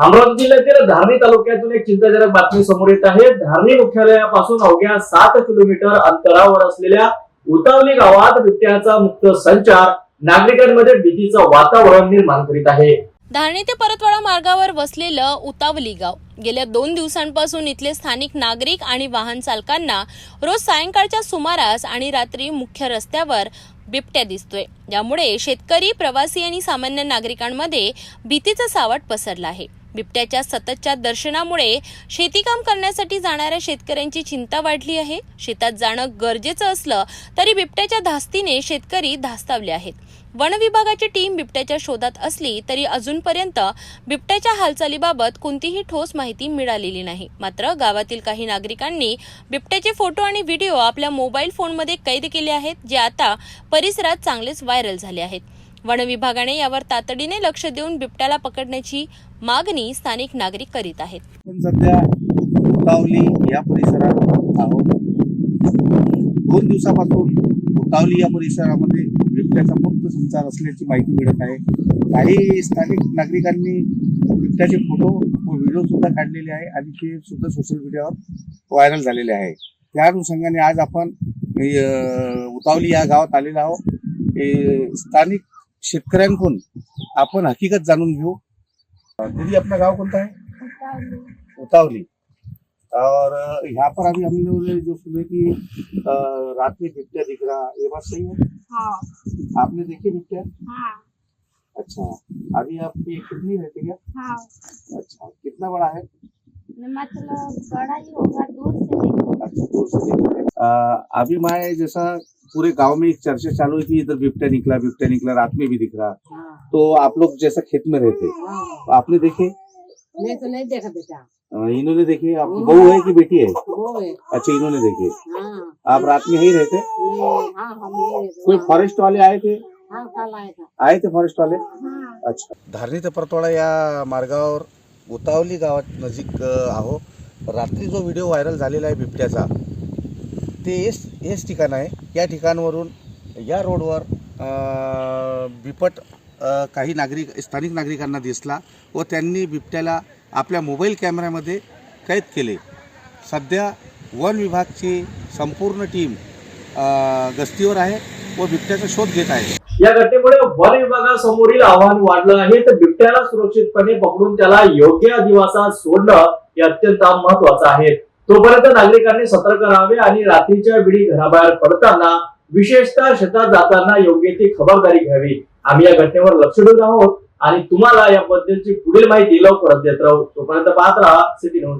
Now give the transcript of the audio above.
अमरावती जिल्ह्यातील धारणी तालुक्यातून एक चिंताजनक बातमी समोर येत आहे. धारणी मुख्यालयापासून अवघ्या सात किलोमीटर अंतरावर असलेल्या उतावली गावात बिबट्याचा मुक्त संचार नागरिकांमध्ये भीतीचं वातावरण निर्माण करीत आहे. धारणी ते परतवाडा मार्गावर वसलेलं उतावली गाव. गेल्या दोन दिवसांपासून इथले स्थानिक नागरिक आणि वाहन चालकांना रोज सायंकाळच्या सुमारास आणि रात्री मुख्य रस्त्यावर बिबट्या दिसतोय. यामुळे शेतकरी प्रवासी आणि सामान्य नागरिकांमध्ये भीतीचं सावट पसरलं आहे. बिबट्याच्या सततच्या दर्शनामुळे शेतीकाम करण्यासाठी जाणाऱ्या शेतकऱ्यांची चिंता वाढली आहे. शेतात जाणं गरजेचं असलं तरी बिबट्याच्या धास्तीने शेतकरी धास्तावले आहेत. वन विभागाची टीम बिबट्याच्या शोधात असली तरी अजूनपर्यंत बिबट्याच्या हालचालीबाबत कोणतीही ठोस माहिती मिळालेली नाही. मात्र गावातील काही नागरिकांनी बिबट्याचे फोटो आणि व्हिडिओ आपल्या मोबाईल फोनमध्ये कैद केले आहेत जे आता परिसरात चांगलेच व्हायरल झाले आहेत. वन विभागाने यावर तातडीने लक्ष देऊन बिबट्याला पकडण्याची मागणी स्थानिक नागरिक करीत आहेत. आपण सध्या उतावली या परिसरात आहोत. दोन दिवसापासून उतावली या परिसरामध्ये बिबट्याचा मुक्त संचार असल्याची माहिती मिळत आहे. काही स्थानिक नागरिकांनी बिबट्याचे फोटो व व्हिडिओ सुद्धा काढलेले आहे आणि ते सुद्धा सोशल मीडियावर व्हायरल झालेले आहे. त्या अनुषंगाने आज आपण उतावली या गावात आलेलो आहोत. हे स्थानिक शेतकऱ्यांकडून आपण हकीकत जाणून घेऊ. दीदी आपलं गाव कोणतं आहे? उतावली. और यहाँ पर अभी हम लोग जो सुने कि रात में बिबटिया दिख रहा ये बात सही है हाँ. आपने देखी बिबटिया? हाँ. अच्छा. अभी आपकी कितनी रहती है हाँ. अच्छा. कितना बड़ा है मतलब बड़ा ही होगा दूर से देखो. अच्छा दूर से देखी. अभी मैं जैसा पूरे गांव में एक चर्चा चालू हुई थी इधर बिबटिया निकला बिबटिया निकला रात में भी दिख रहा। तो आप लोग जैसा खेत में रहते आपने देखे? मैं तो नहीं देखा बेटा। इन्होंने देखे आप बहू है कि बेटी है? वो है। अच्छा इन्होंने देखे। हाँ। आप रात में रहते? हाँ हम ये कोई फॉरेस्ट वाले आए थे? हाँ कल आया था। आए थे फॉरेस्ट वाले? हाँ। अच्छा। धारणी ते परतवाडा या मार्गावर उतावली गावात नजीक आहो. रात्री जो व्हिडिओ व्हायरल झालेला आहे बिबट्याचा ते हेच हेच ठिकाण आहे. या ठिकाणवरून या रोडवर बिपट काही नागरिक स्थानिक नागरिकांना दिसला व त्यांनी बिबट्याला आपल्या मोबाईल कॅमेऱ्यामध्ये कैद केले. सध्या वन विभागची संपूर्ण टीम गस्तीवर आहे व बिबट्याचा शोध घेत आहे. या घटनेमुळे वन विभागासमोरील आव्हान वाढलं आहे. तर बिबट्याला सुरक्षितपणे पकडून त्याला योग्य अधिवासात सोडणं हे अत्यंत महत्वाचं आहे. तोपर्यंत नागरिकांनी सतर्क राहावे आणि रात्रीच्या वेळी घराबाहेर पडताना विशेषतः शेतात जाताना योग्य ती खबरदारी घ्यावी. आम्ही या घटनेवर लक्ष देत आहोत आणि तुम्हाला याबद्दलची पुढील माहिती लवकरच देत राहू. तोपर्यंत पाहत राहा सिटी न्यूज.